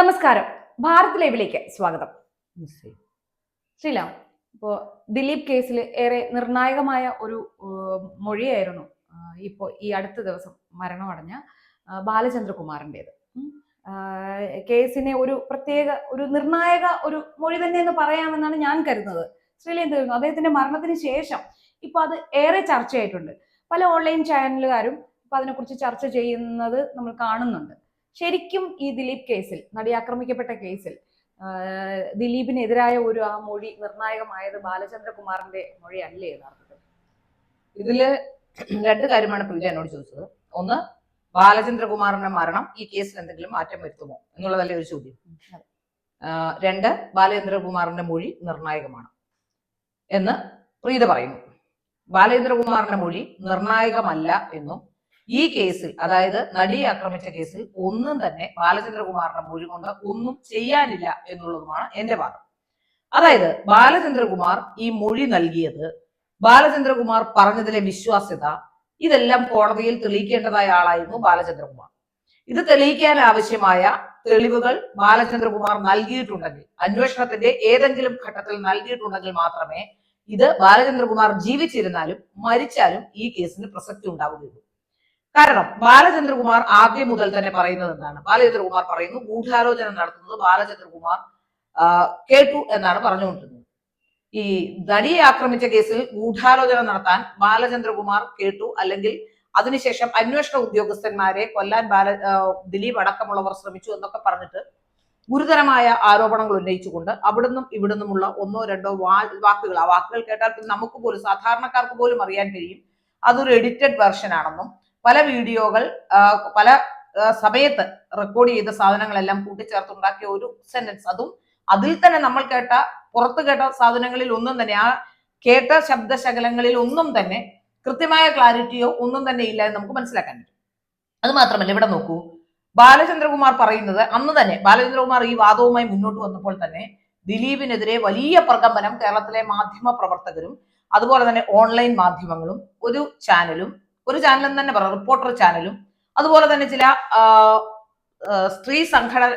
നമസ്കാരം. ഭാരത് ലൈവിലേക്ക് സ്വാഗതം. ശ്രീലാം ഇപ്പോ ദിലീപ് കേസിൽ ഏറെ നിർണായകമായ ഒരു മൊഴിയായിരുന്നു ഇപ്പോ ഇപ്പോൾ ഈ അടുത്ത ദിവസം മരണമടഞ്ഞ ബാലചന്ദ്രകുമാറിന്റെത് കേസിനെ ഒരു പ്രത്യേക ഒരു നിർണായക ഒരു മൊഴി തന്നെ എന്ന് പറയാമെന്നാണ് ഞാൻ കരുതുന്നത്. ശ്രീലി എന്ത് കരുതുന്നു അദ്ദേഹത്തിന്റെ മരണത്തിന് ശേഷം ഇപ്പൊ അത് ഏറെ ചർച്ചയായിട്ടുണ്ട്. പല ഓൺലൈൻ ചാനലുകാരും ഇപ്പൊ അതിനെക്കുറിച്ച് ചർച്ച ചെയ്യുന്നത് നമ്മൾ കാണുന്നുണ്ട്. ശരിക്കും ഈ ദിലീപ് കേസിൽ നടി ആക്രമിക്കപ്പെട്ട കേസിൽ ദിലീപിനെതിരായ ഒരു ആ മൊഴി നിർണായകമായത് ബാലചന്ദ്രകുമാറിന്റെ മൊഴിയല്ലേ യഥാർത്ഥത്തിൽ? ഇതിൽ രണ്ട് കാര്യമാണ് പ്രിയ എന്നോട് ചോദിച്ചത്. ഒന്ന് ബാലചന്ദ്രകുമാറിന്റെ മരണം ഈ കേസിൽ എന്തെങ്കിലും മാറ്റം വരുത്തുമോ എന്നുള്ളതല്ലേ ഒരു ചോദ്യം. രണ്ട് ബാലചന്ദ്രകുമാറിന്റെ മൊഴി നിർണായകമാണ്. എന്ന് പ്രീത പറയുന്നു. ബാലചന്ദ്രകുമാറിന്റെ മൊഴി നിർണായകമല്ല എന്നും ഈ കേസിൽ അതായത് നടിയെ ആക്രമിച്ച കേസിൽ ഒന്നും തന്നെ ബാലചന്ദ്രകുമാറിന്റെ മൊഴി കൊണ്ട് ഒന്നും ചെയ്യാനില്ല എന്നുള്ളതുമാണ് എന്റെ വാദം. അതായത് ബാലചന്ദ്രകുമാർ ഈ മൊഴി നൽകിയത് ബാലചന്ദ്രകുമാർ പറഞ്ഞതിലെ വിശ്വാസ്യത ഇതെല്ലാം കോടതിയിൽ തെളിയിക്കേണ്ടതായ ആളായിരുന്നു ബാലചന്ദ്രകുമാർ. ഇത് തെളിയിക്കാൻ ആവശ്യമായ തെളിവുകൾ ബാലചന്ദ്രകുമാർ നൽകിയിട്ടുണ്ടെങ്കിൽ അന്വേഷണത്തിന്റെ ഏതെങ്കിലും ഘട്ടത്തിൽ നൽകിയിട്ടുണ്ടെങ്കിൽ മാത്രമേ ഇത് ബാലചന്ദ്രകുമാർ ജീവിച്ചിരുന്നാലും മരിച്ചാലും ഈ കേസിന് പ്രസക്തി ഉണ്ടാവുകയുള്ളൂ. കാരണം ബാലചന്ദ്രകുമാർ ആദ്യം മുതൽ തന്നെ പറയുന്നത് എന്താണ്? ബാലചന്ദ്രകുമാർ പറയുന്നു ഗൂഢാലോചന നടത്തുന്നത് ബാലചന്ദ്രകുമാർ കേട്ടു എന്നാണ് പറഞ്ഞുകൊണ്ടിരുന്നത്. ഈ നടിയെ ആക്രമിച്ച കേസിൽ ഗൂഢാലോചന നടത്താൻ ബാലചന്ദ്രകുമാർ കേട്ടു അല്ലെങ്കിൽ അതിനുശേഷം അന്വേഷണ ഉദ്യോഗസ്ഥന്മാരെ കൊല്ലാൻ ബാല ദിലീപ് അടക്കമുള്ളവർ ശ്രമിച്ചു എന്നൊക്കെ പറഞ്ഞിട്ട് ഗുരുതരമായ ആരോപണങ്ങൾ ഉന്നയിച്ചുകൊണ്ട് അവിടുന്നും ഇവിടുന്നുമുള്ള ഒന്നോ രണ്ടോ വാക്കുകൾ. ആ വാക്കുകൾ കേട്ടാൽ നമുക്ക് പോലും സാധാരണക്കാർക്ക് പോലും അറിയാൻ കഴിയും. അതൊരു എഡിറ്റഡ് വെർഷൻ ആണെന്നും പല വീഡിയോകൾ പല സമയത്ത് റെക്കോർഡ് ചെയ്ത സാധനങ്ങളെല്ലാം കൂട്ടിച്ചേർത്തുണ്ടാക്കിയ ഒരു സെന്റൻസ് അതും അതിൽ തന്നെ നമ്മൾ കേട്ട പുറത്ത് കേട്ട സാധനങ്ങളിൽ ഒന്നും തന്നെ ആ കേട്ട ശബ്ദശകലങ്ങളിൽ ഒന്നും തന്നെ കൃത്യമായ ക്ലാരിറ്റിയോ ഒന്നും തന്നെ ഇല്ല എന്ന് നമുക്ക് മനസ്സിലാക്കാൻ പറ്റും. അത് മാത്രമല്ല ഇവിടെ നോക്കൂ. ബാലചന്ദ്രകുമാർ പറയുന്നത് അന്ന് തന്നെ ബാലചന്ദ്രകുമാർ ഈ വാദവുമായി മുന്നോട്ട് വന്നപ്പോൾ തന്നെ ദിലീപിനെതിരെ വലിയ പ്രകമ്പനം കേരളത്തിലെ മാധ്യമ പ്രവർത്തകരും അതുപോലെ തന്നെ ഓൺലൈൻ മാധ്യമങ്ങളും ഒരു ചാനലും ഒരു ചാനലെന്ന് തന്നെ പറയാം റിപ്പോർട്ടർ ചാനലും അതുപോലെ തന്നെ ചില സ്ത്രീ സംഘടന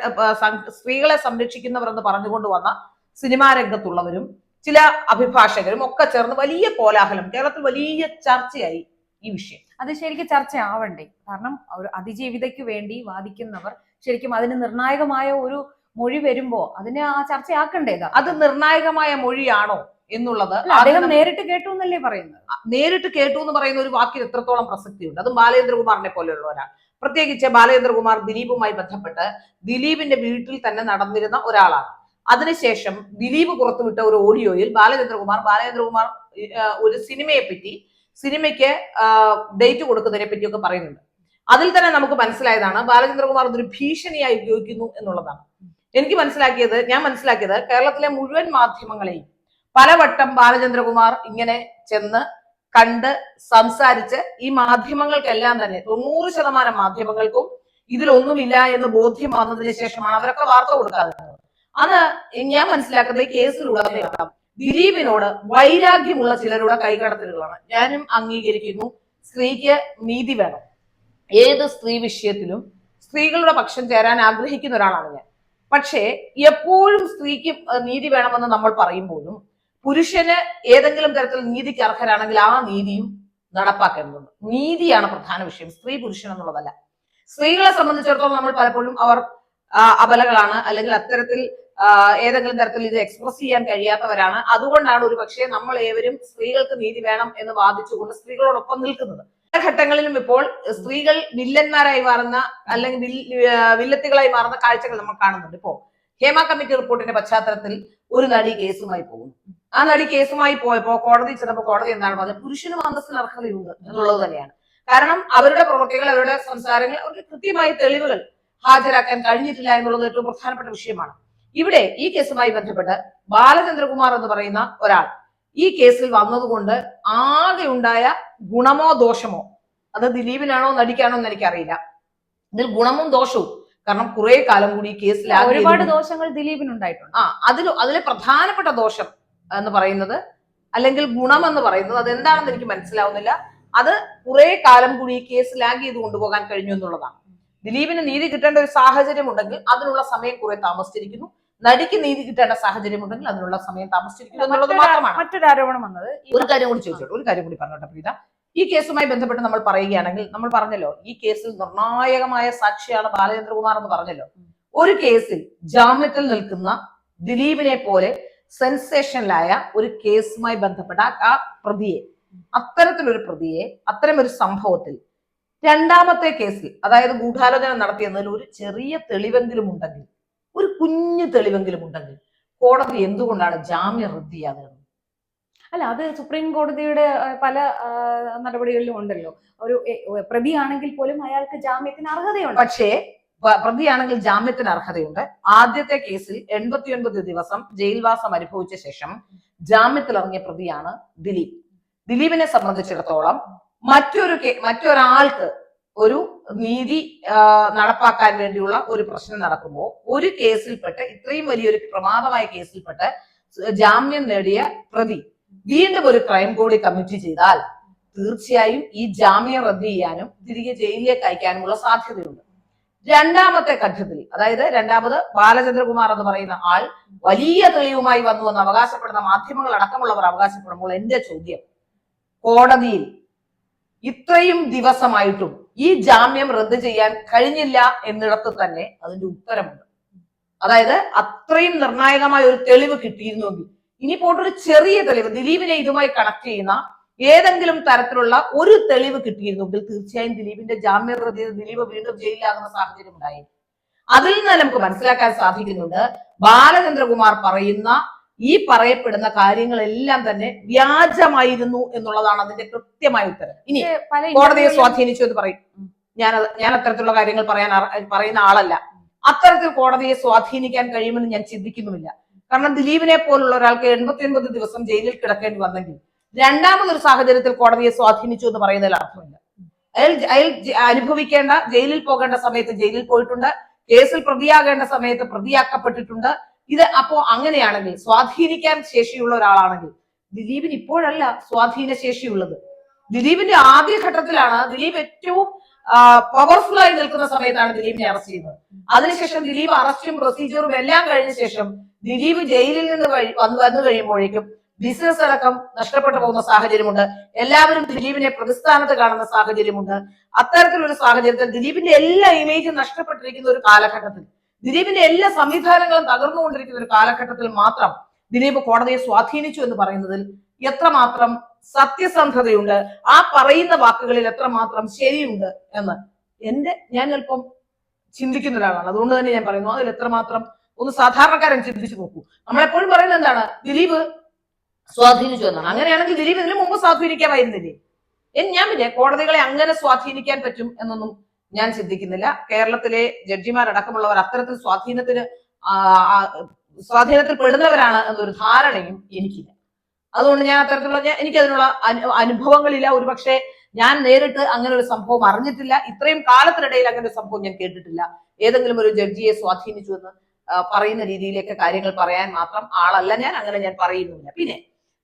സ്ത്രീകളെ സംരക്ഷിക്കുന്നവർ എന്ന് പറഞ്ഞുകൊണ്ട് വന്ന സിനിമാ രംഗത്തുള്ളവരും ചില അഭിഭാഷകരും ഒക്കെ ചേർന്ന് വലിയ കോലാഹലം കേരളത്തിൽ വലിയ ചർച്ചയായി ഈ വിഷയം. അത് ശരിക്കും ചർച്ചയാവണ്ടേ. കാരണം ഒരു അതിജീവിതയ്ക്ക് വേണ്ടി വാദിക്കുന്നവർ ശരിക്കും അതിന് നിർണായകമായ ഒരു മൊഴി വരുമ്പോ അതിനെ ആ ചർച്ചയാക്കണ്ടേതാ അത് നിർണായകമായ മൊഴിയാണോ? എന്നുള്ളത് അദ്ദേഹം നേരിട്ട് കേട്ടു എന്നല്ലേ പറയുന്നത്? നേരിട്ട് കേട്ടു എന്ന് പറയുന്ന ഒരു വാക്കിൽ എത്രത്തോളം പ്രസക്തിയുണ്ട്? അത് ബാലേന്ദ്രകുമാറിനെ പോലെയുള്ള ഒരാൾ. പ്രത്യേകിച്ച് ബാലേന്ദ്രകുമാർ ദിലീപുമായി ബന്ധപ്പെട്ട് ദിലീപിന്റെ വീട്ടിൽ തന്നെ നടന്നിരുന്ന ഒരാളാണ്. അതിനുശേഷം ദിലീപ് പുറത്തുവിട്ട ഒരു ഓഡിയോയിൽ ബാലചന്ദ്രകുമാർ ബാലചന്ദ്രകുമാർ ഒരു സിനിമയെ പറ്റി സിനിമയ്ക്ക് ഡേറ്റ് കൊടുക്കുന്നതിനെ പറ്റിയൊക്കെ പറയുന്നുണ്ട്. അതിൽ തന്നെ നമുക്ക് മനസ്സിലായതാണ് ബാലചന്ദ്രകുമാർ ഒരു ഭീഷണിയായി ഉപയോഗിക്കുന്നു എന്നുള്ളതാണ്. എനിക്ക് മനസ്സിലാക്കിയത് ഞാൻ മനസ്സിലാക്കിയത് കേരളത്തിലെ മുഴുവൻ മാധ്യമങ്ങളെയും പലവട്ടം ബാലചന്ദ്രകുമാർ ഇങ്ങനെ ചെന്ന് കണ്ട് സംസാരിച്ച് ഈ മാധ്യമങ്ങൾക്കെല്ലാം തന്നെ തൊണ്ണൂറ് ശതമാനം മാധ്യമങ്ങൾക്കും ഇതിലൊന്നുമില്ല എന്ന് ബോധ്യം വന്നതിന് ശേഷമാണ് അവരൊക്കെ വാർത്ത കൊടുക്കാതെ അത് ഞാൻ മനസ്സിലാക്കുന്നത് ഈ കേസിലുടനീളം ദിലീപിനോട് വൈരാഗ്യമുള്ള ചിലരുടെ കൈകടത്തലുകളാണ്. ഞാനും അംഗീകരിക്കുന്നു. സ്ത്രീക്ക് നീതി വേണം. ഏത് സ്ത്രീ വിഷയത്തിലും സ്ത്രീകളുടെ പക്ഷം ചേരാൻ ആഗ്രഹിക്കുന്ന ഒരാളാണ് ഞാൻ. പക്ഷേ എപ്പോഴും സ്ത്രീക്ക് നീതി വേണമെന്ന് നമ്മൾ പറയുമ്പോഴും പുരുഷന് ഏതെങ്കിലും തരത്തിൽ നീതിക്ക് അർഹരാണെങ്കിൽ ആ നീതിയും നടപ്പാക്കേണ്ടതുണ്ട്. നീതിയാണ് പ്രധാന വിഷയം. സ്ത്രീ പുരുഷൻ എന്നുള്ളതല്ല. സ്ത്രീകളെ സംബന്ധിച്ചിടത്തോളം നമ്മൾ പലപ്പോഴും അവർ അബലകളാണ് അല്ലെങ്കിൽ അത്തരത്തിൽ ഏതെങ്കിലും തരത്തിൽ ഇത് എക്സ്പ്രസ് ചെയ്യാൻ കഴിയാത്തവരാണ്. അതുകൊണ്ടാണ് ഒരു പക്ഷേ നമ്മൾ ഏവരും സ്ത്രീകൾക്ക് നീതി വേണം എന്ന് വാദിച്ചുകൊണ്ട് സ്ത്രീകളോടൊപ്പം നിൽക്കുന്നത്. പല ഘട്ടങ്ങളിലും ഇപ്പോൾ സ്ത്രീകൾ വില്ലന്മാരായി മാറുന്ന അല്ലെങ്കിൽ വില്ലത്തികളായി മാറുന്ന കാഴ്ചകൾ നമ്മൾ കാണുന്നുണ്ട്. ഇപ്പോ ഹേമ കമ്മിറ്റി റിപ്പോർട്ടിന്റെ പശ്ചാത്തലത്തിൽ ഒരു നടി കേസുമായി പോകുന്നു. ആ നടി കേസുമായി പോയപ്പോ കോടതി ചെന്നപ്പോൾ കോടതി എന്താണ് പറഞ്ഞത്? പുരുഷനും അന്തസ്സിന് അർഹതയുണ്ട് എന്നുള്ളത് തന്നെയാണ്. കാരണം അവരുടെ പ്രവൃത്തികൾ അവരുടെ സംസാരങ്ങൾ അവർക്ക് കൃത്യമായ തെളിവുകൾ ഹാജരാക്കാൻ കഴിഞ്ഞിട്ടില്ല എന്നുള്ളത് ഏറ്റവും പ്രധാനപ്പെട്ട വിഷയമാണ്. ഇവിടെ ഈ കേസുമായി ബന്ധപ്പെട്ട് ബാലചന്ദ്രകുമാർ എന്ന് പറയുന്ന ഒരാൾ ഈ കേസിൽ വന്നതുകൊണ്ട് ആകെ ഉണ്ടായ ഗുണമോ ദോഷമോ അത് ദിലീപിനാണോ നടിക്കാണോ എന്ന് എനിക്കറിയില്ല. ഇതിൽ ഗുണവും ദോഷവും. കാരണം കുറെ കാലം കൂടി ഈ കേസിൽ ഒരുപാട് ദോഷങ്ങൾ ദിലീപിനുണ്ടായിട്ടുണ്ട്. ആ അതിൽ അതിലെ പ്രധാനപ്പെട്ട ദോഷം എന്ന് പറയുന്നത് അല്ലെങ്കിൽ ഗുണം എന്ന് പറയുന്നത് അതെന്താണെന്ന് എനിക്ക് മനസ്സിലാവുന്നില്ല. അത് കുറെ കാലം കൂടി ഈ കേസ് ലാഗ് ചെയ്ത് കൊണ്ടുപോകാൻ കഴിഞ്ഞു എന്നുള്ളതാണ്. ദിലീപിന് നീതി കിട്ടേണ്ട ഒരു സാഹചര്യം ഉണ്ടെങ്കിൽ അതിനുള്ള സമയം കുറെ താമസിച്ചിരിക്കുന്നു. നടിക്ക് നീതി കിട്ടേണ്ട സാഹചര്യം ഉണ്ടെങ്കിൽ അതിനുള്ള സമയം താമസിച്ചിരിക്കുന്നു എന്നുള്ളത് മാത്രമാണ്. മറ്റൊരു ആരോപണം വന്നത് ഒരു കാര്യം കൂടി ചോദിച്ചോട്ടെ ഒരു കാര്യം കൂടി പറഞ്ഞോട്ടെ പ്രീത. ഈ കേസുമായി ബന്ധപ്പെട്ട് നമ്മൾ പറയുകയാണെങ്കിൽ നമ്മൾ പറഞ്ഞല്ലോ ഈ കേസിൽ നിർണായകമായ സാക്ഷിയാണ് ബാലചന്ദ്രകുമാർ എന്ന് പറഞ്ഞല്ലോ. ഒരു കേസിൽ ജാമ്യത്തിൽ നിൽക്കുന്ന ദിലീപിനെ പോലെ സെൻസേഷനിലായ ഒരു കേസുമായി ബന്ധപ്പെട്ട ആ- പ്രതിയെ അത്തരത്തിലൊരു പ്രതിയെ അത്തരം ഒരു സംഭവത്തിൽ രണ്ടാമത്തെ കേസിൽ അതായത് ഗൂഢാലോചന നടത്തിയെന്നതിൽ ഒരു ചെറിയ തെളിവെങ്കിലും ഉണ്ടെങ്കിൽ ഒരു കുഞ്ഞു തെളിവെങ്കിലും ഉണ്ടെങ്കിൽ കോടതി എന്തുകൊണ്ടാണ് ജാമ്യം റദ്ദിയാകുന്നത്? അല്ല അത് സുപ്രീം കോടതിയുടെ പല നടപടികളിലും ഉണ്ടല്ലോ. ഒരു പ്രതിയാണെങ്കിൽ പോലും അയാൾക്ക് ജാമ്യത്തിന് അർഹതയുണ്ട്. പക്ഷേ പ്രതിയാണെങ്കിൽ ജാമ്യത്തിന് അർഹതയുണ്ട്. ആദ്യത്തെ കേസിൽ എൺപത്തിയൊൻപത് ദിവസം ജയിൽവാസം അനുഭവിച്ച ശേഷം ജാമ്യത്തിലിറങ്ങിയ പ്രതിയാണ് ദിലീപ്. ദിലീപിനെ സംബന്ധിച്ചിടത്തോളം മറ്റൊരു മറ്റൊരാൾക്ക് ഒരു നീതി നടപ്പാക്കാൻ വേണ്ടിയുള്ള ഒരു പ്രശ്നം നടക്കുമ്പോൾ ഒരു കേസിൽപ്പെട്ട് ഇത്രയും വലിയൊരു പ്രമാദമായ കേസിൽപ്പെട്ട് ജാമ്യം നേടിയ പ്രതി വീണ്ടും ഒരു ക്രൈം കൂടി കമ്മിറ്റി ചെയ്താൽ തീർച്ചയായും ഈ ജാമ്യം റദ്ദ് ചെയ്യാനും തിരികെ ജയിലിലേക്ക് അയക്കാനുമുള്ള സാധ്യതയുണ്ട്. രണ്ടാമത്തെ ഘട്ടത്തിൽ അതായത് രണ്ടാമത് ബാലചന്ദ്രകുമാർ എന്ന് പറയുന്ന ആൾ വലിയ തെളിവുമായി വന്നു എന്ന് അവകാശപ്പെടുന്ന മാധ്യമങ്ങൾ അടക്കമുള്ളവർ അവകാശപ്പെടുമ്പോൾ എന്റെ ചോദ്യം കോടതിയിൽ ഇത്രയും ദിവസമായിട്ടും ഈ ജാമ്യം റദ്ദ് ചെയ്യാൻ കഴിഞ്ഞില്ല എന്നിടത്ത് തന്നെ അതിന്റെ ഉത്തരമുണ്ട്. അതായത് അത്രയും നിർണായകമായ ഒരു തെളിവ് കിട്ടിയിരുന്നുവെങ്കിൽ ഇനി പോട്ടൊരു ചെറിയ തെളിവ് ദിലീപിനെ ഇതുമായി കണക്ട് ചെയ്യുന്ന ഏതെങ്കിലും തരത്തിലുള്ള ഒരു തെളിവ് കിട്ടിയിരുന്നെങ്കിൽ തീർച്ചയായും ദിലീപിന്റെ ജാമ്യം റദ്ദ് ദിലീപ് വീണ്ടും ജയിലിലാകുന്ന സാഹചര്യം ഉണ്ടായി അതിൽ നിന്ന് നമുക്ക് മനസ്സിലാക്കാൻ സാധിക്കുന്നുണ്ട് ബാലചന്ദ്രകുമാർ പറയുന്ന ഈ പറയപ്പെടുന്ന കാര്യങ്ങളെല്ലാം തന്നെ വ്യാജമായിരുന്നു എന്നുള്ളതാണ് അതിന്റെ കൃത്യമായ ഉത്തരം. ഇനി കോടതിയെ സ്വാധീനിച്ചു എന്ന് പറയും. ഞാൻ ഞാൻ അത്തരത്തിലുള്ള കാര്യങ്ങൾ പറയാൻ പറയുന്ന ആളല്ല. അത്തരത്തിൽ കോടതിയെ സ്വാധീനിക്കാൻ കഴിയുമെന്ന് ഞാൻ ചിന്തിക്കുന്നുമില്ല. കാരണം ദിലീപിനെ പോലുള്ള ഒരാൾക്ക് എൺപത്തി ഒൻപത് ദിവസം ജയിലിൽ കിടക്കേണ്ടി വന്നെങ്കിൽ രണ്ടാമതൊരു സാഹചര്യത്തിൽ കോടതിയെ സ്വാധീനിച്ചു എന്ന് പറയുന്നതിൽ അർത്ഥമില്ല. അയാൾ അയാൾ അനുഭവിക്കേണ്ട ജയിലിൽ പോകേണ്ട സമയത്ത് ജയിലിൽ പോയിട്ടുണ്ട്. കേസിൽ പ്രതിയാകേണ്ട സമയത്ത് പ്രതിയാക്കപ്പെട്ടിട്ടുണ്ട്. ഇത് അപ്പോ അങ്ങനെയാണെങ്കിൽ സ്വാധീനിക്കാൻ ശേഷിയുള്ള ഒരാളാണെങ്കിൽ ദിലീപിന് ഇപ്പോഴല്ല സ്വാധീന ശേഷിയുള്ളത്. ദിലീപിന്റെ ആദ്യഘട്ടത്തിലാണ് ദിലീപ് ഏറ്റവും പവർഫുൾ ആയി നിൽക്കുന്ന സമയത്താണ് ദിലീപിനെ അറസ്റ്റ് ചെയ്യുന്നത് അതിനുശേഷം ദിലീപ് അറസ്റ്റും പ്രൊസീജിയറും എല്ലാം കഴിഞ്ഞ ശേഷം ദിലീപ് ജയിലിൽ നിന്ന് വന്നു വന്നു കഴിയുമ്പോഴേക്കും ബിസിനസ് അടക്കം നഷ്ടപ്പെട്ടു പോകുന്ന സാഹചര്യമുണ്ട്. എല്ലാവരും ദിലീപിനെ പ്രതിസ്ഥാനത്ത് കാണുന്ന സാഹചര്യമുണ്ട്. അത്തരത്തിലൊരു സാഹചര്യത്തിൽ ദിലീപിന്റെ എല്ലാ ഇമേജും നഷ്ടപ്പെട്ടിരിക്കുന്ന ഒരു കാലഘട്ടത്തിൽ ദിലീപിന്റെ എല്ലാ സംവിധാനങ്ങളും തകർന്നുകൊണ്ടിരിക്കുന്ന ഒരു കാലഘട്ടത്തിൽ മാത്രം ദിലീപ് കോടതിയെ സ്വാധീനിച്ചു എന്ന് പറയുന്നതിൽ എത്രമാത്രം സത്യസന്ധതയുണ്ട് ആ പറയുന്ന വാക്കുകളിൽ എത്രമാത്രം ശരിയുണ്ട് എന്ന് എന്റെ ഞാൻ അല്പം ചിന്തിക്കുന്ന ഒരാളാണ്. അതുകൊണ്ട് തന്നെ ഞാൻ പറയുന്നു അതിൽ എത്രമാത്രം ഒന്ന് സാധാരണക്കാരൻ ചിന്തിച്ചു നോക്കൂ. നമ്മളെപ്പോഴും പറയുന്നത് എന്താണ് ദിലീപ് സ്വാധീനിച്ചു എന്നാണ് അങ്ങനെയാണെങ്കിൽ ദിലീപ് ഇതിനു മുമ്പ് സ്വാധീനിക്കാമായിരുന്നില്ലേ? ഞാൻ പിന്നെ കോടതികളെ അങ്ങനെ സ്വാധീനിക്കാൻ പറ്റും എന്നൊന്നും ഞാൻ ചിന്തിക്കുന്നില്ല. കേരളത്തിലെ ജഡ്ജിമാരടക്കമുള്ളവർ അത്തരത്തിൽ സ്വാധീനത്തിന് സ്വാധീനത്തിൽ പെടുന്നവരാണ് എന്നൊരു ധാരണയും എനിക്കില്ല. അതുകൊണ്ട് ഞാൻ അത്തരത്തിലുള്ള എനിക്കതിനുള്ള അനു- അനുഭവങ്ങളില്ല. ഒരുപക്ഷെ ഞാൻ നേരിട്ട് അങ്ങനെ ഒരു സംഭവം അറിഞ്ഞിട്ടില്ല. ഇത്രയും കാലത്തിനിടയിൽ അങ്ങനെ ഒരു സംഭവം ഞാൻ കേട്ടിട്ടില്ല. ഏതെങ്കിലും ഒരു ജഡ്ജിയെ സ്വാധീനിച്ചു എന്ന് പറയുന്ന രീതിയിലേക്ക് കാര്യങ്ങൾ പറയാൻ മാത്രം ആളല്ല ഞാൻ. അങ്ങനെ ഞാൻ പറയുന്നില്ല പിന്നെ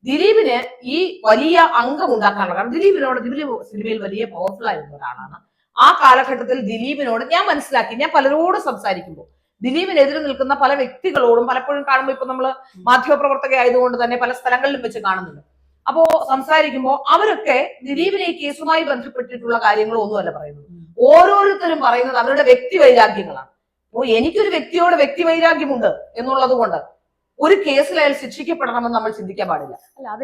ദിലീപിന് ഈ വലിയ അംഗം ഉണ്ടാക്കാനുള്ള കാരണം ദിലീപിനോട് ദിലീപ് സിനിമയിൽ വലിയ പവർഫുൾ ആയിരുന്ന ഒരാളാണ്. ആ കാലഘട്ടത്തിൽ ദിലീപിനോട് ഞാൻ മനസ്സിലാക്കി ഞാൻ പലരോടും സംസാരിക്കുമ്പോൾ ദിലീപിനെതിരെ നിൽക്കുന്ന പല വ്യക്തികളോടും പലപ്പോഴും കാണുമ്പോൾ ഇപ്പൊ നമ്മൾ മാധ്യമപ്രവർത്തക ആയതുകൊണ്ട് തന്നെ പല സ്ഥലങ്ങളിലും വെച്ച് കാണുന്നുണ്ട്. അപ്പോ സംസാരിക്കുമ്പോൾ അവരൊക്കെ ദിലീപിനെ ഈ കേസുമായി ബന്ധപ്പെട്ടിട്ടുള്ള കാര്യങ്ങളോ ഒന്നുമല്ല പറയുന്നത്. ഓരോരുത്തരും പറയുന്നത് അവരുടെ വ്യക്തി വൈരാഗ്യങ്ങളാണ്. അപ്പോ എനിക്കൊരു വ്യക്തിയോട് വ്യക്തി വൈരാഗ്യമുണ്ട് എന്നുള്ളത് കൊണ്ട് ഒരു കേസിൽ അയാൾ ശിക്ഷിക്കപ്പെടണമെന്ന് നമ്മൾ ചിന്തിക്കാൻ പാടില്ല.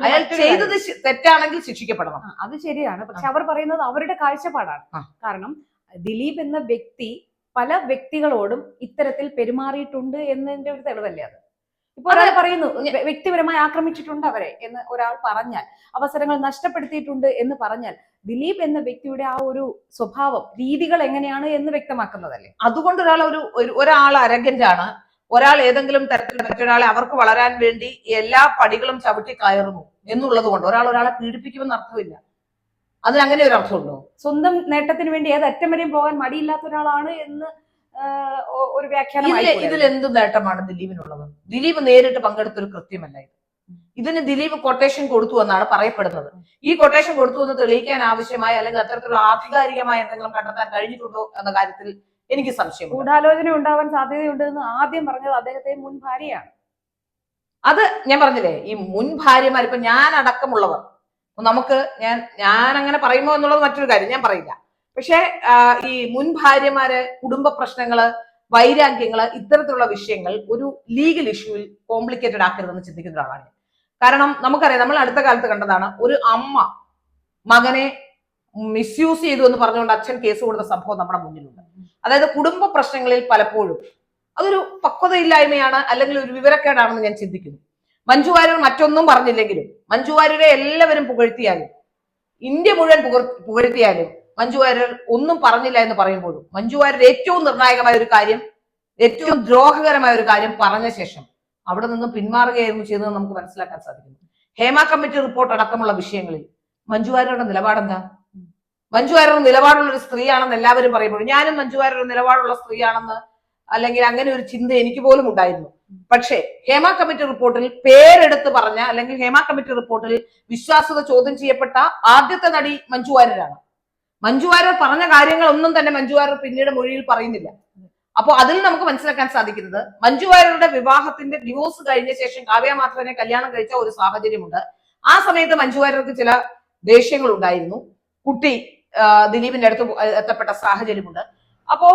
അയാൾ ചെയ്തത് തെറ്റാണെങ്കിൽ ശിക്ഷിക്കപ്പെടണം. അത് ശരിയാണ്. പക്ഷെ അവർ പറയുന്നത് അവരുടെ കാഴ്ചപ്പാടാണ്. കാരണം ദിലീപ് എന്ന വ്യക്തി പല വ്യക്തികളോടും ഇത്തരത്തിൽ പെരുമാറിയിട്ടുണ്ട് എന്നതിന്റെ ഒരു തെളിവല്ലേ അത്? ഇപ്പൊ ഒരാൾ പറയുന്നു വ്യക്തിപരമായി ആക്രമിച്ചിട്ടുണ്ട് അവരെ എന്ന് ഒരാൾ പറഞ്ഞാൽ അവസരങ്ങൾ നഷ്ടപ്പെടുത്തിയിട്ടുണ്ട് എന്ന് പറഞ്ഞാൽ ദിലീപ് എന്ന വ്യക്തിയുടെ ആ ഒരു സ്വഭാവം രീതികൾ എങ്ങനെയാണ് എന്ന് വ്യക്തമാക്കുന്നതല്ലേ? അതുകൊണ്ട് ഒരാൾ ഒരു ഒരു- ഒരാൾ അരഗന്റ് ആണ് ഒരാൾ ഏതെങ്കിലും തരത്തിൽ മറ്റൊരാളെ അവർക്ക് വളരാൻ വേണ്ടി എല്ലാ പടികളും ചവിട്ടി കയറുന്നു എന്നുള്ളത് കൊണ്ട് ഒരാൾ ഒരാളെ പീഡിപ്പിക്കുമെന്ന് അർത്ഥമില്ല. അതിന് അങ്ങനെ ഒരു അർത്ഥമുണ്ടോ? സ്വന്തം നേട്ടത്തിന് വേണ്ടി ഏത് അറ്റം വരെയും പോകാൻ മടിയില്ലാത്ത ഒരാളാണ് എന്ന് ഒരു വ്യാഖ്യാനം? ഇതിൽ എന്ത് നേട്ടമാണ് ദിലീപിനുള്ളത്? ദിലീപ് നേരിട്ട് പങ്കെടുത്ത ഒരു കൃത്യമല്ല ഇത്. ഇതിന് ദിലീപ് കൊട്ടേഷൻ കൊടുത്തു എന്നാണ് പറയപ്പെടുന്നത്. ഈ കൊട്ടേഷൻ കൊടുത്തു എന്ന് തെളിയിക്കാൻ ആവശ്യമായ അല്ലെങ്കിൽ അത്തരത്തിലുള്ള ആധികാരികമായ എന്തെങ്കിലും കണ്ടെത്താൻ കഴിഞ്ഞിട്ടുണ്ടോ എന്ന കാര്യത്തിൽ എനിക്ക് സംശയം ഗൂഢാലോചന ഉണ്ടാവാൻ സാധ്യതയുണ്ട് എന്ന് ആദ്യം പറഞ്ഞത് അദ്ദേഹത്തെ മുൻ ഭാര്യയാണ്. അത് ഞാൻ പറഞ്ഞില്ലേ ഈ മുൻ ഭാര്യമാർ ഇപ്പൊ ഞാൻ അടക്കമുള്ളവർ നമുക്ക് ഞാൻ ഞാൻ അങ്ങനെ പറയുമോ എന്നുള്ളത് മറ്റൊരു കാര്യം ഞാൻ പറയില്ല. പക്ഷേ ഈ മുൻ ഭാര്യമാര് കുടുംബ പ്രശ്നങ്ങൾ വൈരാഗ്യങ്ങൾ ഇത്തരത്തിലുള്ള വിഷയങ്ങൾ ഒരു ലീഗൽ ഇഷ്യൂവിൽ കോംപ്ലിക്കേറ്റഡ് ആക്കരുതെന്ന് ചിന്തിക്കുന്ന ഒരാളാണ് കാരണം നമുക്കറിയാം നമ്മൾ അടുത്ത കാലത്ത് കണ്ടതാണ് ഒരു അമ്മ മകനെ മിസ്യൂസ് ചെയ്തു എന്ന് പറഞ്ഞുകൊണ്ട് അച്ഛൻ കേസ് കൊടുത്ത സംഭവം നമ്മുടെ മുന്നിലുണ്ട്. അതായത് കുടുംബ പ്രശ്നങ്ങളിൽ പലപ്പോഴും അതൊരു പക്വതയില്ലായ്മയാണ് അല്ലെങ്കിൽ ഒരു വിവരക്കേടാണെന്ന് ഞാൻ ചിന്തിക്കുന്നു. മഞ്ജു വാര്യർ മറ്റൊന്നും പറഞ്ഞില്ലെങ്കിലും മഞ്ജു വാര്യരെ എല്ലാവരും പുകഴ്ത്തിയാലും ഇന്ത്യ മുഴുവൻ പുകർ- പുകഴ്ത്തിയാലും മഞ്ജു വാര്യർ ഒന്നും പറഞ്ഞില്ല എന്ന് പറയുമ്പോഴും മഞ്ജു വാര്യർ ഏറ്റവും നിർണായകമായ ഒരു കാര്യം ഏറ്റവും ദ്രോഹകരമായ ഒരു കാര്യം പറഞ്ഞ ശേഷം അവിടെ നിന്നും പിന്മാറുകയായിരുന്നു ചെയ്തതെന്ന് നമുക്ക് മനസ്സിലാക്കാൻ സാധിക്കുന്നു. ഹേമ കമ്മിറ്റി റിപ്പോർട്ട് അടക്കമുള്ള വിഷയങ്ങളിൽ മഞ്ജു വാര്യരുടെ നിലപാടെന്താ? മഞ്ജു വാര്യർ നിലപാടുള്ള ഒരു സ്ത്രീയാണെന്ന് എല്ലാവരും പറയുമ്പോഴും ഞാനും മഞ്ജു വാര്യർ ഒരു നിലപാടുള്ള സ്ത്രീയാണെന്ന് അല്ലെങ്കിൽ അങ്ങനെ ഒരു ചിന്ത എനിക്ക് പോലും ഉണ്ടായിരുന്നു. പക്ഷേ ഹേമ കമ്മിറ്റി റിപ്പോർട്ടിൽ പേരെടുത്ത് പറഞ്ഞ അല്ലെങ്കിൽ ഹേമ കമ്മിറ്റി റിപ്പോർട്ടിൽ വിശ്വാസ്യത ചോദ്യം ചെയ്യപ്പെട്ട ആദ്യത്തെ നടി മഞ്ജു വാര്യരാണ്. മഞ്ജു വാര്യർ പറഞ്ഞ കാര്യങ്ങളൊന്നും തന്നെ മഞ്ജു വാര്യർ പിന്നീട് മൊഴിയിൽ പറയുന്നില്ല. അപ്പോൾ അതിൽ നമുക്ക് മനസ്സിലാക്കാൻ സാധിക്കുന്നത് മഞ്ജു വാര്യരുടെ വിവാഹത്തിന്റെ ഡിവോഴ്സ് കഴിഞ്ഞ ശേഷം കാവ്യ മാധവനെ കല്യാണം കഴിച്ച ഒരു സാഹചര്യമുണ്ട്. ആ സമയത്ത് മഞ്ജു വാര്യർക്ക് ചില ദേഷ്യങ്ങൾ ഉണ്ടായിരുന്നു കുട്ടി ദിലീപിന്റെ അടുത്ത് എത്തപ്പെട്ട സാഹചര്യമുണ്ട്. അപ്പോ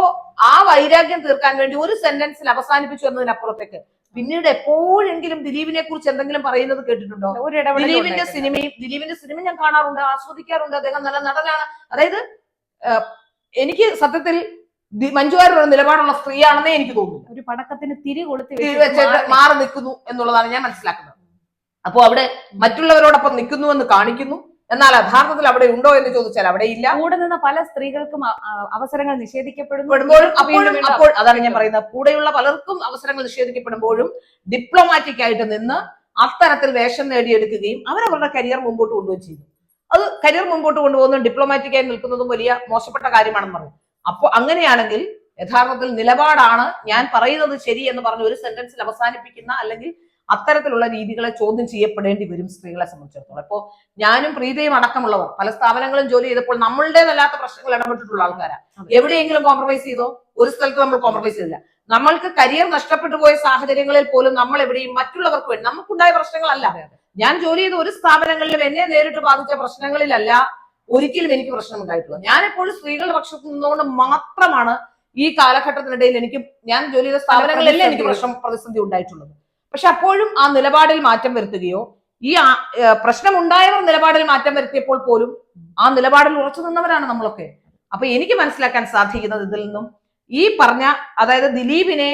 ആ വൈരാഗ്യം തീർക്കാൻ വേണ്ടി ഒരു സെന്റൻസിൽ അവസാനിപ്പിച്ചു എന്നതിനപ്പുറത്തേക്ക് പിന്നീട് എപ്പോഴെങ്കിലും ദിലീപിനെ കുറിച്ച് എന്തെങ്കിലും പറയുന്നത് കേട്ടിട്ടുണ്ടോ? ദിലീപിന്റെ സിനിമയും ദിലീപിന്റെ സിനിമ ഞാൻ കാണാറുണ്ട് ആസ്വദിക്കാറുണ്ട്. അദ്ദേഹം നല്ല നടനാണ്. അതായത് എനിക്ക് സത്യത്തിൽ മഞ്ജുവാരുടെ ഒരു നിലപാടുള്ള സ്ത്രീയാണെന്നേ എനിക്ക് തോന്നുന്നു ഒരു പടക്കത്തിന് തിരി കൊളുത്തി വെച്ചിട്ട് മാറി മാറി നിൽക്കുന്നു എന്നുള്ളതാണ് ഞാൻ മനസ്സിലാക്കുന്നത്. അപ്പോ അവിടെ മറ്റുള്ളവരോടൊപ്പം നിൽക്കുന്നു എന്ന് കാണിക്കുന്നു. എന്നാൽ യഥാർത്ഥത്തിൽ അവിടെ ഉണ്ടോ എന്ന് ചോദിച്ചാൽ അവിടെ ഇല്ല. കൂടെ നിന്ന പല സ്ത്രീകൾക്കും അവസരങ്ങൾ നിഷേധിക്കപ്പെടുമ്പോഴും അപ്പോഴും അപ്പോൾ അതാണ് ഞാൻ പറയുന്നത്. കൂടെയുള്ള പലർക്കും അവസരങ്ങൾ നിഷേധിക്കപ്പെടുമ്പോഴും ഡിപ്ലോമാറ്റിക് ആയിട്ട് നിന്ന് അത്തരത്തിൽ വേഷം നേടിയെടുക്കുകയും അവരവരുടെ കരിയർ മുമ്പോട്ട് കൊണ്ടുപോയി ചെയ്തു. അത് കരിയർ മുമ്പോട്ട് കൊണ്ടുപോകുന്നതും ഡിപ്ലോമാറ്റിക് ആയി നിൽക്കുന്നതും വലിയ മോശപ്പെട്ട കാര്യമാണെന്ന് പറഞ്ഞു അപ്പോൾ അങ്ങനെയാണെങ്കിൽ യഥാർത്ഥത്തിൽ നിലപാടാണ് ഞാൻ പറയുന്നത് ശരി എന്ന് പറഞ്ഞ് ഒരു സെന്റൻസിൽ അവസാനിപ്പിക്കുന്ന അല്ലെങ്കിൽ അത്തരത്തിലുള്ള രീതികളെ ചോദ്യം ചെയ്യപ്പെടേണ്ടി വരും സ്ത്രീകളെ സംബന്ധിച്ചിടത്തോളം. ഇപ്പോ ഞാനും പ്രീതയും അടക്കമുള്ളവർ പല സ്ഥാപനങ്ങളും ജോലി ചെയ്തപ്പോൾ നമ്മളുടേതല്ലാത്ത പ്രശ്നങ്ങൾ ഇടപെട്ടിട്ടുള്ള ആൾക്കാരാണ് എവിടെയെങ്കിലും കോംപ്രമൈസ് ചെയ്തോ? ഒരു സ്ഥലത്ത് നമ്മൾ കോംപ്രമൈസ് ചെയ്തില്ല. നമ്മൾക്ക് കരിയർ നഷ്ടപ്പെട്ടു പോയ സാഹചര്യങ്ങളിൽ പോലും നമ്മൾ എവിടെയും മറ്റുള്ളവർക്ക് വേണ്ടി നമുക്കുണ്ടായ പ്രശ്നങ്ങളല്ല. ഞാൻ ജോലി ചെയ്ത ഒരു സ്ഥാപനങ്ങളിലും എന്നെ നേരിട്ട് ബാധിച്ച പ്രശ്നങ്ങളിലല്ല ഒരിക്കലും എനിക്ക് പ്രശ്നം ഉണ്ടായിട്ടുള്ളത് ഞാനെപ്പോഴും സ്ത്രീകളുടെ പക്ഷത്ത് നിന്നുകൊണ്ട് മാത്രമാണ് ഈ കാലഘട്ടത്തിനിടയിൽ എനിക്ക് ഞാൻ ജോലി ചെയ്ത സ്ഥാപനങ്ങളിലല്ലേ എനിക്ക് പ്രശ്നം പ്രതിസന്ധി ഉണ്ടായിട്ടുള്ളത്. പക്ഷെ അപ്പോഴും ആ നിലപാടിൽ മാറ്റം വരുത്തുകയോ ഈ പ്രശ്നമുണ്ടായവർ നിലപാടിൽ മാറ്റം വരുത്തിയപ്പോൾ പോലും ആ നിലപാടിൽ ഉറച്ചു നിന്നവരാണ് നമ്മളൊക്കെ. അപ്പൊ എനിക്ക് മനസ്സിലാക്കാൻ സാധിക്കുന്നത് ഇതിൽ നിന്നും ഈ പറഞ്ഞ അതായത് ദിലീപിനെ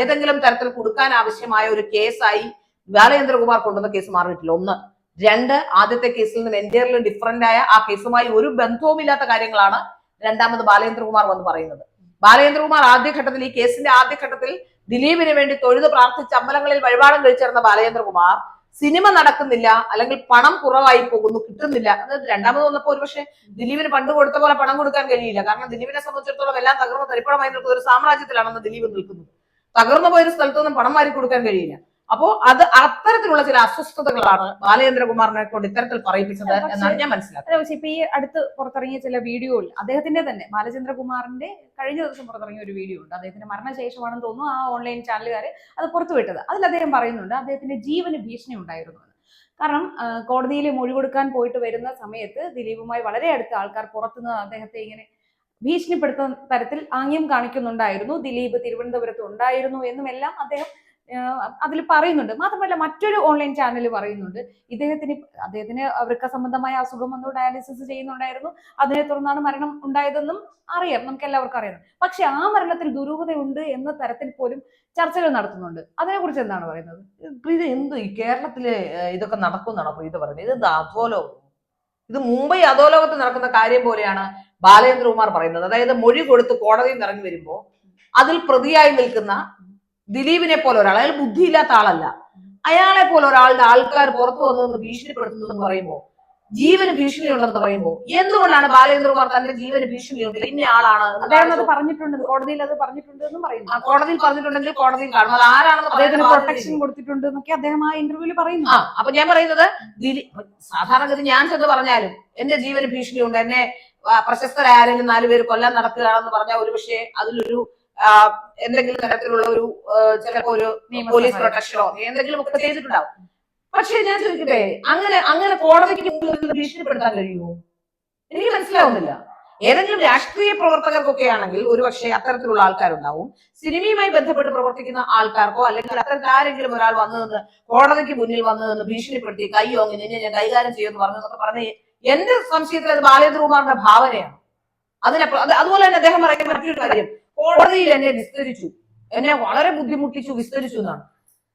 ഏതെങ്കിലും തരത്തിൽ കൊടുക്കാൻ ആവശ്യമായ ഒരു കേസായി ബാലചന്ദ്രകുമാർ കൊണ്ടുവന്ന കേസ് മാറിയിട്ടില്ല. ഒന്ന്. രണ്ട് ആദ്യത്തെ കേസിൽ നിന്ന് എന്റയർലി ഡിഫറന്റ് ആയ ആ കേസുമായി ഒരു ബന്ധവുമില്ലാത്ത കാര്യങ്ങളാണ് രണ്ടാമത് ബാലചന്ദ്രകുമാർ വന്ന് പറയുന്നത്. ബാലചന്ദ്രകുമാർ ആദ്യഘട്ടത്തിൽ ഈ കേസിന്റെ ആദ്യഘട്ടത്തിൽ ദിലീപിന് വേണ്ടി തൊഴുത് പ്രാർത്ഥിച്ച് അമ്പലങ്ങളിൽ വഴിപാടം കഴിച്ചിരുന്ന ബാലചന്ദ്രകുമാർ സിനിമ നടക്കുന്നില്ല അല്ലെങ്കിൽ പണം കുറവായി പോകുന്നു കിട്ടുന്നില്ല. അതായത് രണ്ടാമത് വന്നപ്പോ ഒരുപക്ഷെ ദിലീപിന് പണ്ട് കൊടുത്ത പോലെ പണം കൊടുക്കാൻ കഴിയില്ല. കാരണം ദിലീപിനെ സംബന്ധിച്ചിടത്തോളം എല്ലാം തകർന്ന് തരിപ്പണമായി നിൽക്കുന്ന ഒരു സാമ്രാജ്യത്തിലാണെന്ന് ദിലീപ് നിൽക്കുന്നത് തകർന്നു പോയ ഒരു സ്ഥലത്തൊന്നും പണം മാറി കൊടുക്കാൻ കഴിയില്ല. അപ്പോ അത് അത്തരത്തിലുള്ള ചില അസ്വസ്ഥതകളാണ് ബാലചന്ദ്രകുമാറിനെ കൊണ്ട് ഇത്തരത്തിൽ പറയിപ്പിച്ചത് എന്നാണ് ഞാൻ മനസ്സിലാക്കുന്നത്. പക്ഷേ ഇപ്പൊ ഈ അടുത്ത് പുറത്തിറങ്ങിയ ചില വീഡിയോയിൽ അദ്ദേഹത്തിന്റെ തന്നെ ബാലചന്ദ്രകുമാറിന്റെ കഴിഞ്ഞ ദിവസം പുറത്തിറങ്ങിയ ഒരു വീഡിയോ ഉണ്ട്. അദ്ദേഹത്തിന്റെ മരണശേഷമാണെന്ന് തോന്നുന്നു ആ ഓൺലൈൻ ചാനലുകാർ അത് പുറത്തുവിട്ടത് അതിൽ അദ്ദേഹം പറയുന്നുണ്ട് അദ്ദേഹത്തിന്റെ ജീവന് ഭീഷണി ഉണ്ടായിരുന്നു എന്ന്. കാരണം കോടതിയിൽ മൊഴി കൊടുക്കാൻ പോയിട്ട് വരുന്ന സമയത്ത് ദിലീപുമായി വളരെ അടുത്ത ആൾക്കാർ പുറത്തുനിന്ന് അദ്ദേഹത്തെ ഇങ്ങനെ ഭീഷണിപ്പെടുത്തുന്ന തരത്തിൽ ആംഗ്യം കാണിക്കുന്നുണ്ടായിരുന്നു. ദിലീപ് തിരുവനന്തപുരത്ത് ഉണ്ടായിരുന്നു എന്നുമെല്ലാം അദ്ദേഹം അതിൽ പറയുന്നുണ്ട്. മാത്രമല്ല മറ്റൊരു ഓൺലൈൻ ചാനൽ പറയുന്നുണ്ട്. ഇദ്ദേഹത്തിന് അദ്ദേഹത്തിന് വൃക്ക സംബന്ധമായ അസുഖം വന്നു ഡയാലിസിസ് ചെയ്യുന്നുണ്ടായിരുന്നു. അതിനെ തുടർന്നാണ് മരണം ഉണ്ടായതെന്നും അറിയാം. നമുക്ക് എല്ലാവർക്കും അറിയാം. പക്ഷെ ആ മരണത്തിൽ ദുരൂഹതയുണ്ട് എന്ന തരത്തിൽ പോലും ചർച്ചകൾ നടത്തുന്നുണ്ട്. അതിനെ കുറിച്ച് എന്താണ് പറയുന്നത്? ഇത് എന്ത്? ഈ കേരളത്തിൽ ഇതൊക്കെ നടക്കുമെന്നാണോ പ്രീത പറയുന്നത്? ഇത് അധോലോകം ഇത് മുംബൈ അധോലോകത്ത് നടക്കുന്ന കാര്യം പോലെയാണ് ബാലേന്ദ്രകുമാർ പറയുന്നത്. അതായത് മൊഴി കൊടുത്ത് കോടതിയിൽ ഇറങ്ങി വരുമ്പോ അതിൽ പ്രതിയായി നിൽക്കുന്ന ദിലീപിനെ പോലെ ഒരാൾ അയാൾ ബുദ്ധിയില്ലാത്ത ആളല്ല. അയാളെ പോലെ ഒരാളുടെ ആൾക്കാർ പുറത്തു വന്നു ഭീഷണിപ്പെടുത്തുന്നു എന്ന് പറയുമ്പോൾ ജീവന് ഭീഷണിയുണ്ടെന്ന് പറയുമ്പോൾ എന്തുകൊണ്ടാണ് ബാലചന്ദ്രകുമാർ തന്റെ ജീവന് ഭീഷണിയുണ്ട് ഇന്ന ആളാണ് അദ്ദേഹം അത് പറഞ്ഞിട്ടുണ്ട്. കോടതിയിൽ അത് പറഞ്ഞിട്ടുണ്ട് എന്ന് പറയുന്നു. കോടതിയിൽ പറഞ്ഞിട്ടുണ്ടെങ്കിൽ കോടതിയിൽ കാണും. അത് ആരാണെന്ന് അദ്ദേഹത്തിന് പ്രൊട്ടക്ഷൻ കൊടുത്തിട്ടുണ്ട് എന്നൊക്കെ അദ്ദേഹം ആ ഇന്റർവ്യൂവിൽ പറയുന്നു. ആ അപ്പൊ ഞാൻ പറയുന്നത് സാധാരണഗതി ഞാൻ ചെന്ന് പറഞ്ഞാലും എന്റെ ജീവന് ഭീഷണിയുണ്ട്. എന്നെ പ്രശസ്തരായാലും നാലുപേര് കൊല്ലാൻ നടക്കുകയാണെന്ന് പറഞ്ഞാൽ ഒരുപക്ഷെ അതിലൊരു എന്തെങ്കിലും തരത്തിലുള്ള ഒരു ചിലപ്പോ ഒരു പോലീസ് പ്രൊട്ടക്ഷനോ എന്തെങ്കിലും ഒക്കെ ചെയ്തിട്ടുണ്ടാവും. പക്ഷെ ഞാൻ ചോദിക്കട്ടെ അങ്ങനെ അങ്ങനെ കോടതിക്ക് മുമ്പിൽ ഭീഷണിപ്പെടുത്താൻ കഴിയുമോ? എനിക്ക് മനസ്സിലാവുന്നില്ല. ഏതെങ്കിലും രാഷ്ട്രീയ പ്രവർത്തകർക്കൊക്കെ ആണെങ്കിൽ ഒരുപക്ഷെ അത്തരത്തിലുള്ള ആൾക്കാരുണ്ടാവും. സിനിമയുമായി ബന്ധപ്പെട്ട് പ്രവർത്തിക്കുന്ന ആൾക്കാർക്കോ അല്ലെങ്കിൽ അത്തരത്തിൽ ആരെങ്കിലും ഒരാൾ വന്നു നിന്ന് കോടതിക്ക് മുന്നിൽ വന്നു നിന്ന് ഭീഷണിപ്പെടുത്തി കയ്യോ നിന്നെ ഞാൻ കൈകാര്യം ചെയ്യുമെന്ന് പറഞ്ഞു എന്നൊക്കെ പറഞ്ഞ് എന്റെ സംശയത്തിൽ അത് ബാലേന്ദ്രകുമാറിന്റെ ഭാവനയാണ്. അതിനെ അതുപോലെ തന്നെ അദ്ദേഹം പറയുന്ന മറ്റൊരു കാര്യം. കോടതിയിൽ എന്നെ വിസ്തരിച്ചു. എന്നെ വളരെ ബുദ്ധിമുട്ടിച്ചു വിസ്തരിച്ചു എന്നാണ്.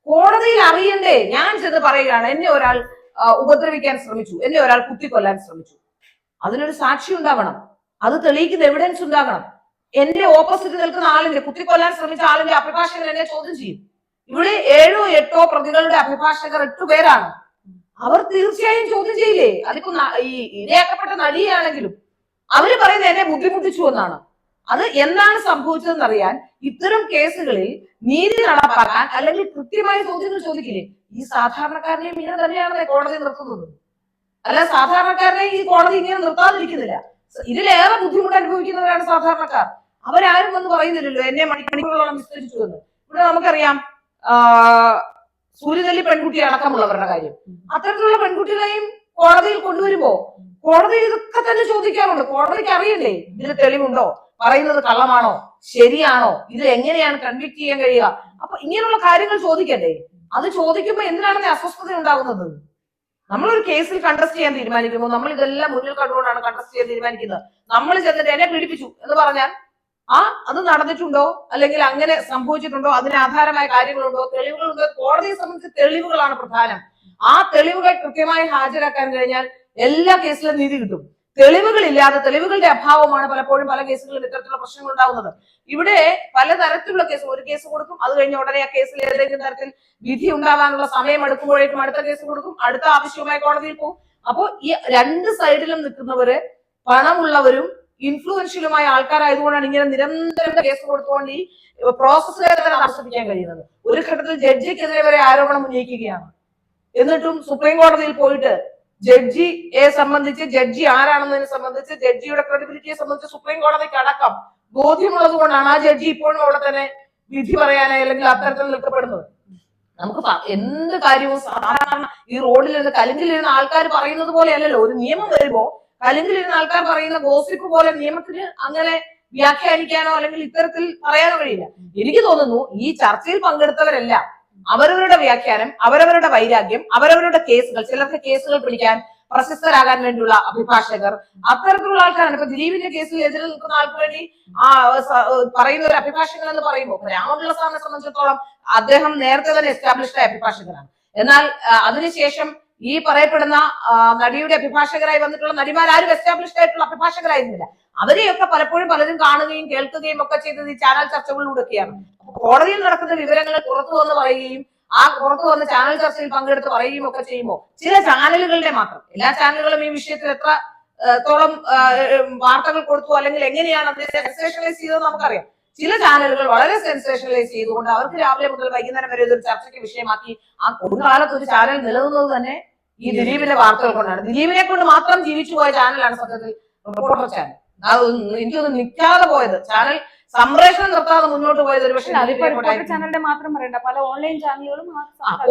കോടതിയിൽ അറിയണ്ടേ? ഞാൻ ചെന്ന് പറയുകയാണ് എന്നെ ഒരാൾ ഉപദ്രവിക്കാൻ ശ്രമിച്ചു. എന്നെ ഒരാൾ കുത്തിക്കൊല്ലാൻ ശ്രമിച്ചു. അതിനൊരു സാക്ഷി ഉണ്ടാവണം. അത് തെളിയിക്കുന്ന എവിഡൻസ് ഉണ്ടാകണം. എന്റെ ഓപ്പോസിറ്റ് നിൽക്കുന്ന ആളിന്റെ കുത്തിക്കൊല്ലാൻ ശ്രമിച്ച ആളിന്റെ അഭിഭാഷകൻ എന്നെ ചോദ്യം ചെയ്യും. ഇവിടെ ഏഴോ എട്ടോ പ്രതികളുടെ അഭിഭാഷകർ എട്ടു പേരാണ്. അവർ തീർച്ചയായും ചോദ്യം ചെയ്യില്ലേ? അതിപ്പോ ഈ ഇരയാക്കപ്പെട്ട നടിയാണെങ്കിലും അവർ പറയുന്നത് എന്നെ ബുദ്ധിമുട്ടിച്ചു എന്നാണ്. അത് എന്താണ് സംഭവിച്ചതെന്ന് അറിയാൻ ഇത്തരം കേസുകളിൽ നീതി നടപ്പാക്കാൻ അല്ലെങ്കിൽ കൃത്യമായ ചോദ്യങ്ങൾ ചോദിക്കില്ലേ? ഈ സാധാരണക്കാരനെ ഇങ്ങനെ തന്നെയാണ് കോടതി നിർത്തുന്നത്. അല്ല സാധാരണക്കാരനെ ഈ കോടതി ഇങ്ങനെ നിർത്താതിരിക്കുന്നില്ല. ഇതിലേറെ ബുദ്ധിമുട്ട് അനുഭവിക്കുന്നവരാണ് സാധാരണക്കാർ. അവരാരും വന്ന് പറയുന്നില്ലല്ലോ എന്നെ മണിക്കൂറുകളോളം വിസ്തരിച്ചു എന്ന്. ഇവിടെ നമുക്കറിയാം സൂര്യനെല്ലി പെൺകുട്ടി അടക്കമുള്ളവരുടെ കാര്യം. അത്തരത്തിലുള്ള പെൺകുട്ടികളെയും കോടതിയിൽ കൊണ്ടുവരുമ്പോ കോടതി ഇതൊക്കെ തന്നെ ചോദിക്കാറുണ്ട്. കോടതിക്ക് അറിയില്ലേ? ഇതിന് തെളിവുണ്ടോ? പറയുന്നത് കള്ളമാണോ? ശരിയാണോ? ഇത് എങ്ങനെയാണ് കൺവിക്ട് ചെയ്യാൻ കഴിയുക? അപ്പൊ ഇങ്ങനെയുള്ള കാര്യങ്ങൾ ചോദിക്കണ്ടേ? അത് ചോദിക്കുമ്പോൾ എന്തിനാണ് അസ്വസ്ഥത ഉണ്ടാകുന്നത് നമ്മളൊരു കേസിൽ കണ്ടസ്റ്റ് ചെയ്യാൻ തീരുമാനിക്കുമ്പോൾ നമ്മൾ ഇതെല്ലാം മുന്നിൽ കണ്ടുകൊണ്ടാണ് കണ്ടസ്റ്റ് ചെയ്യാൻ തീരുമാനിക്കുന്നത്. നമ്മൾ ചെന്നിട്ട് എന്നെ പീഡിപ്പിച്ചു എന്ന് പറഞ്ഞാൽ ആ അത് നടന്നിട്ടുണ്ടോ? അല്ലെങ്കിൽ അങ്ങനെ സംഭവിച്ചിട്ടുണ്ടോ? അതിന് ആധാരമായ കാര്യങ്ങളുണ്ടോ? തെളിവുകളുണ്ടോ? കോടതിയെ സംബന്ധിച്ച് തെളിവുകളാണ് പ്രധാനം. ആ തെളിവുകൾ കൃത്യമായി ഹാജരാക്കാൻ കഴിഞ്ഞാൽ എല്ലാ കേസിലും നീതി കിട്ടും. തെളിവുകളില്ലാതെ തെളിവുകളുടെ അഭാവമാണ് പലപ്പോഴും പല കേസുകളിൽ ഇത്തരത്തിലുള്ള പ്രശ്നങ്ങൾ ഉണ്ടാകുന്നത്. ഇവിടെ പലതരത്തിലുള്ള കേസ് ഒരു കേസ് കൊടുക്കും അത് കഴിഞ്ഞ ഉടനെ ആ കേസിൽ ഏതെങ്കിലും തരത്തിൽ വിധി ഉണ്ടാകാനുള്ള സമയം എടുക്കുമ്പോഴേക്കും അടുത്ത കേസ് കൊടുക്കും അടുത്ത ആവശ്യവുമായി കോടതിയിൽ പോകും. അപ്പോൾ ഈ രണ്ട് സൈഡിലും നിൽക്കുന്നവര് പണമുള്ളവരും ഇൻഫ്ലുവൻഷ്യലുമായ ആൾക്കാരായതുകൊണ്ടാണ് ഇങ്ങനെ നിരന്തരം കേസ് കൊടുത്തുകൊണ്ട് ഈ പ്രോസസ്സിനെ തന്നെ നശിപ്പിക്കാൻ കഴിയുന്നത്. ഒരു ഘട്ടത്തിൽ ജഡ്ജിക്കെതിരെ വരെ ആരോപണം ഉന്നയിക്കുകയാണ്. എന്നിട്ടും സുപ്രീം കോടതിയിൽ പോയിട്ട് ജഡ്ജിയെ സംബന്ധിച്ച് ജഡ്ജി ആരാണെന്നതിനെ സംബന്ധിച്ച് ജഡ്ജിയുടെ ക്രെഡിബിലിറ്റിയെ സംബന്ധിച്ച് സുപ്രീം കോടതിക്ക് അടക്കം ബോധ്യമുള്ളത് കൊണ്ടാണ് ആ ജഡ്ജി ഇപ്പോഴും അവിടെ തന്നെ വിധി പറയാനായി അല്ലെങ്കിൽ അത്തരത്തിൽ നിൽക്കപ്പെടുന്നത്. നമുക്ക് എന്ത് കാര്യവും സാധാരണ ഈ റോഡിലിരുന്ന് കലിങ്കിലിരുന്ന ആൾക്കാർ പറയുന്നത് പോലെ അല്ലല്ലോ ഒരു നിയമം വരുമ്പോ കലിങ്കിലിരുന്ന ആൾക്കാർ പറയുന്ന ഗോസിപ്പ് പോലെ നിയമത്തിന് അങ്ങനെ വ്യാഖ്യാനിക്കാനോ അല്ലെങ്കിൽ ഇത്തരത്തിൽ പറയാനോ കഴിയില്ല. എനിക്ക് തോന്നുന്നു ഈ ചർച്ചയിൽ പങ്കെടുത്തവരെല്ലാം അവരവരുടെ വ്യാഖ്യാനം അവരവരുടെ വൈരാഗ്യം അവരവരുടെ കേസുകൾ ചിലർക്ക് കേസുകൾ പിടിക്കാൻ പ്രശസ്തരാകാൻ വേണ്ടിയുള്ള അഭിഭാഷകർ അത്തരത്തിലുള്ള ആൾക്കാരാണ്. ഇപ്പൊ ദിലീപിന്റെ കേസിൽ എതിരെ നിൽക്കുന്ന ആൾക്ക് വേണ്ടി ആ പറയുന്ന ഒരു അഭിഭാഷകൻ എന്ന് പറയുമ്പോൾ രാമപിള്ള സാറിനെ സംബന്ധിച്ചിടത്തോളം അദ്ദേഹം നേരത്തെ തന്നെ എസ്റ്റാബ്ലിഷ്ഡ് ആയ അഭിഭാഷകനാണ്. എന്നാൽ അതിനുശേഷം ഈ പറയപ്പെടുന്ന നടിയുടെ അഭിഭാഷകരായി വന്നിട്ടുള്ള നടിമാർ ആരും എസ്റ്റാബ്ലിഷ്ഡ് ആയിട്ടുള്ള അഭിഭാഷകരായിരുന്നില്ല. അവരെയൊക്കെ പലപ്പോഴും പലരും കാണുകയും കേൾക്കുകയും ഒക്കെ ചെയ്തത് ഈ ചാനൽ ചർച്ചകളിലൂടെയൊക്കെയാണ്. കോടതിയിൽ നടക്കുന്ന വിവരങ്ങൾ പുറത്തു വന്ന് പറയുകയും ആ പുറത്തു വന്ന് ചാനൽ ചർച്ചയിൽ പങ്കെടുത്ത് പറയുകയും ഒക്കെ ചെയ്യുമ്പോൾ ചില ചാനലുകളുടെ മാത്രം എല്ലാ ചാനലുകളും ഈ വിഷയത്തിൽ എത്ര ത്തോളം തോളം വാർത്തകൾ കൊടുത്തു അല്ലെങ്കിൽ എങ്ങനെയാണ് അതിനെ സെൻസേഷണലൈസ് ചെയ്തതെന്ന് നമുക്കറിയാം. ചില ചാനലുകൾ വളരെ സെൻസേഷനലൈസ് ചെയ്തുകൊണ്ട് അവർക്ക് രാവിലെ മുതൽ വൈകുന്നേരം വരെ ഇതൊരു ചർച്ചയ്ക്ക് വിഷയമാക്കി ആ കൊടുകാലത്ത് ഒരു ചാനൽ നിലനിന്നത് തന്നെ ഈ ദിലീപിന്റെ വാർത്തകൾ കൊണ്ടാണ്. ദിലീപിനെ കൊണ്ട് മാത്രം ജീവിച്ചു പോയ ചാനലാണ് സത്യത്തിൽ റിപ്പോർട്ടർ ചാനൽ അത് എനിക്കൊന്ന് നിൽക്കാതെ പോയത്. ചാനൽ സംപ്രേഷണം നിർത്താതെ മുന്നോട്ട് പോയത് ഒരു പക്ഷേ. ചാനലിന്റെ മാത്രം പറയണ്ട. പല ഓൺലൈൻ ചാനലുകളും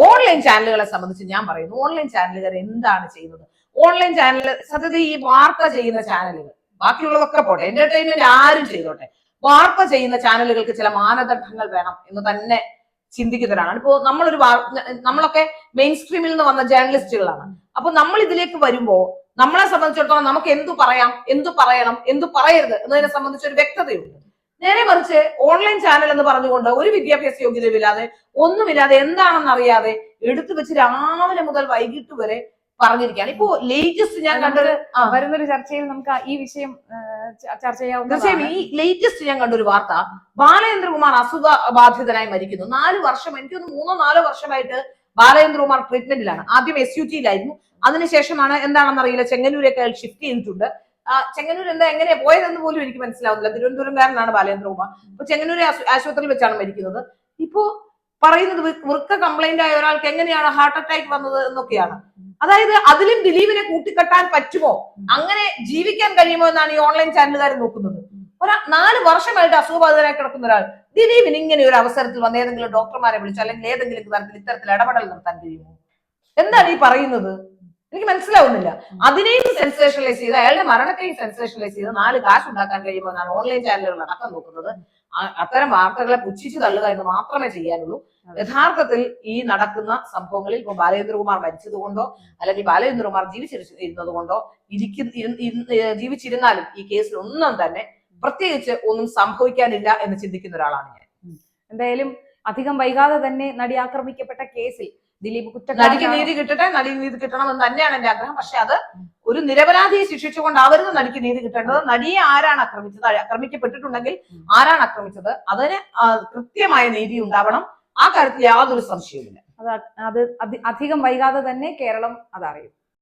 ഓൺലൈൻ ചാനലുകളെ സംബന്ധിച്ച് ഞാൻ പറയുന്നു. ഓൺലൈൻ ചാനലുകാർ എന്താണ് ചെയ്യുന്നത്? ഓൺലൈൻ ചാനൽ സത്യത്തിൽ ഈ വാർത്ത ചെയ്യുന്ന ചാനലുകൾ ബാക്കിയുള്ളതൊക്കെ പോട്ടെ എന്റർടൈൻമെന്റ് ആരും ചെയ്തോട്ടെ. വാർത്ത ചെയ്യുന്ന ചാനലുകൾക്ക് ചില മാനദണ്ഡങ്ങൾ വേണം എന്ന് തന്നെ ചിന്തിക്കുന്നവരാണ്. ഇപ്പോ നമ്മളൊരു നമ്മളൊക്കെ മെയിൻ സ്ട്രീമിൽ നിന്ന് വന്ന ജേർണലിസ്റ്റുകളാണ് അപ്പൊ നമ്മൾ ഇതിലേക്ക് വരുമ്പോൾ നമ്മളെ സംബന്ധിച്ചിടത്തോളം നമുക്ക് എന്തു പറയാം എന്തു പറയണം എന്തു പറയരുത് എന്നതിനെ സംബന്ധിച്ച് ഒരു വ്യക്തതയുണ്ട്. നേരെ മറിച്ച് ഓൺലൈൻ ചാനൽ എന്ന് പറഞ്ഞുകൊണ്ട് ഒരു വിദ്യാഭ്യാസ യോഗ്യതയുമില്ലാതെ ഒന്നുമില്ലാതെ എന്താണെന്ന് അറിയാതെ എടുത്തു വെച്ച് രാവിലെ മുതൽ വൈകിട്ട് വരെ പറഞ്ഞിരിക്കുകയാണ്. ഇപ്പോ ലേറ്റസ്റ്റ് ഞാൻ കണ്ടൊരു വരുന്നൊരു ചർച്ചയിൽ നമുക്ക് ഈ വിഷയം ചർച്ച ചെയ്യാവുന്ന തീർച്ചയായും ഈ ലേറ്റസ്റ്റ് ഞാൻ കണ്ടൊരു വാർത്ത. ബാലചന്ദ്രകുമാർ അസുഖ ബാധിതനായി മരിക്കുന്നു. നാല് വർഷം എനിക്കൊന്ന് മൂന്നോ നാലോ വർഷമായിട്ട് ബാലചന്ദ്രകുമാർ ട്രീറ്റ്മെന്റിലാണ് ആദ്യം എസ് യു ടിയിലായിരുന്നു അതിനുശേഷമാണ് എന്താണെന്ന് അറിയില്ല. ചെങ്ങന്നൂരൊക്കെ അയാൾ ഷിഫ്റ്റ് ചെയ്തിട്ടുണ്ട്. ചെങ്ങന്നൂർ എന്താ എങ്ങനെയാ പോയതെന്ന് പോലും എനിക്ക് മനസ്സിലാവുന്നില്ല. തിരുവനന്തപുരംകാരനാണ് ബാലേന്ദ്രകുമാർ. അപ്പൊ ചെങ്ങന്നൂർ ആശു- ആശുപത്രിയിൽ വെച്ചാണ് മരിക്കുന്നത്. ഇപ്പോ പറയുന്നത് വൃക്ക കംപ്ലൈന്റ് ആയ ഒരാൾക്ക് എങ്ങനെയാണ് ഹാർട്ട് അറ്റാക്ക് വന്നത് എന്നൊക്കെയാണ്. അതായത് അതിലും ദിലീപിനെ കൂട്ടിക്കെട്ടാൻ പറ്റുമോ? അങ്ങനെ ജീവിക്കാൻ കഴിയുമോ എന്നാണ് ഈ ഓൺലൈൻ ചാനലുകാർ നോക്കുന്നത്. ഒരാ നാല് വർഷമായിട്ട് അസുഖബാധിതരായി കിടക്കുന്ന ഒരാൾ ദിലീപിന് ഇങ്ങനെ ഒരു അവസരത്തിൽ വന്ന് ഏതെങ്കിലും ഡോക്ടർമാരെ വിളിച്ചോ അല്ലെങ്കിൽ ഏതെങ്കിലും തരത്തിൽ ഇത്തരത്തിൽ ഇടപെടൽ നടത്താൻ കഴിയുമോ? എന്താണ് ഈ പറയുന്നത്? എനിക്ക് മനസ്സിലാവുന്നില്ല. അതിനെയും സെൻസേഷണലൈസ് ചെയ്ത് അയാളുടെ മരണത്തെയും സെൻസേഷണലൈസ് ചെയ്ത് നാല് കാശ് ഉണ്ടാക്കാൻ കഴിയുമ്പോൾ ഞാൻ ഓൺലൈൻ ചാനലുകൾ അടക്കം നോക്കുന്നത് അത്തരം വാർത്തകളെ പുച്ഛിച്ചു തള്ളുക എന്ന് മാത്രമേ ചെയ്യാനുള്ളൂ. യഥാർത്ഥത്തിൽ ഈ നടക്കുന്ന സംഭവങ്ങളിൽ ഇപ്പൊ ബാലചന്ദ്രകുമാർ മരിച്ചത് കൊണ്ടോ അല്ലെങ്കിൽ ബാലചന്ദ്രകുമാർ ജീവിച്ചിരുന്നത് കൊണ്ടോ ഇരിക്കുന്ന ജീവിച്ചിരുന്നാലും ഈ കേസിൽ ഒന്നും തന്നെ പ്രത്യേകിച്ച് ഒന്നും സംഭവിക്കാനില്ല എന്ന് ചിന്തിക്കുന്ന ഒരാളാണ് ഞാൻ. എന്തായാലും അധികം വൈകാതെ തന്നെ നടി ആക്രമിക്കപ്പെട്ട കേസിൽ ദിലീപ് നടിക്ക് നീതി കിട്ടട്ടെ നടി നീതി കിട്ടണം എന്ന് തന്നെയാണ് എന്റെ ആഗ്രഹം. പക്ഷെ അത് ഒരു നിരപരാധിയെ ശിക്ഷിച്ചുകൊണ്ടാവരുത് നടിക്ക് നീതി കിട്ടേണ്ടത്. നടിയെ ആരാണ് ആക്രമിച്ചത്? ആക്രമിക്കപ്പെട്ടിട്ടുണ്ടെങ്കിൽ ആരാണ് ആക്രമിച്ചത്? അതിന് കൃത്യമായ നീതി ഉണ്ടാവണം. ആ കാര്യത്തിൽ യാതൊരു സംശയവുമില്ല. അത് അത് അധി- അധികം വൈകാതെ തന്നെ കേരളം അതറിയും.